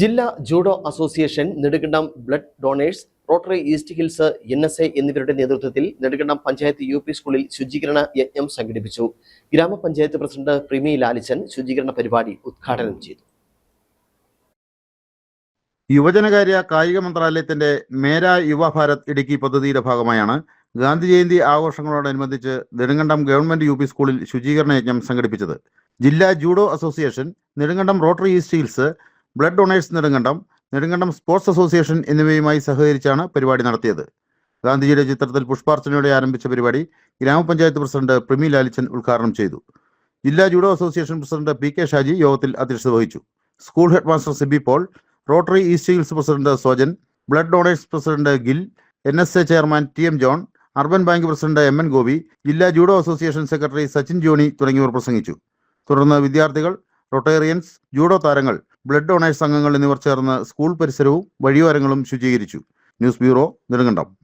ജില്ലാ judo association Nedunkandam blood donors rotary east hills N S A എന്നിവരുടെ നേതൃത്വത്തിൽ Nedukandam panchayat U P സ്കൂളിൽ ശുചീകരണ യജ്ഞം സംഘടിപ്പിച്ചു. ഗ്രാമപഞ്ചായത്ത് പ്രസിഡന്റ് പ്രിമി ലാലിച്ചൻ ശുചീകരണ പരിപാടി ഉദ്ഘാടനം ചെയ്തു. യുവജനകാര്യ കായിക മന്ത്രാലയത്തിന്റെ മേര യുവ ഭാരത് ഇടുക്കി പദ്ധതിയുടെ ഭാഗമായാണ് ഗാന്ധി ജയന്തി ആഘോഷങ്ങളോടനുബന്ധിച്ച് നെടുങ്കണ്ടം ഗവൺമെന്റ് യു പി സ്കൂളിൽ ശുചീകരണ യജ്ഞം സംഘടിപ്പിച്ചത്. ജില്ലാ judo association Nedunkandam rotary east hills blood donors Nedunkandam Nedunkandam sports association എന്നിവയുമായി സഹകരിച്ചാണ് പരിപാടി നടത്തിയത്. ഗാന്ധിജിയുടെ ചിത്രത്തിൽ പുഷ്പാർച്ചനയോടെ ആരംഭിച്ച പരിപാടി ഗ്രാമപഞ്ചായത്ത് പ്രസിഡന്റ് പ്രിമി ലാലിച്ചൻ ഉദ്ഘാടനം ചെയ്തു. ജില്ലാ judo association president P K Shaji യോഗത്തിൽ അധ്യക്ഷത വഹിച്ചു. School headmaster Sibi Paul Rotary East Hills president Sojan blood donors president Gil N S A chairman T M John urban bank president M N Gopi ജില്ലാ judo association secretary Sachin Johny തുടങ്ങിയവർ പ്രസംഗിച്ചു. തുടർന്ന് വിദ്യാർത്ഥികൾ Rotarians judo താരങ്ങൾ blood donors അംഗങ്ങൾ എന്നിവർ ചേർന്ന് school പരിസരവും വഴിയോരങ്ങളും ശുചീകരിച്ചു. News bureau Nedunkandam.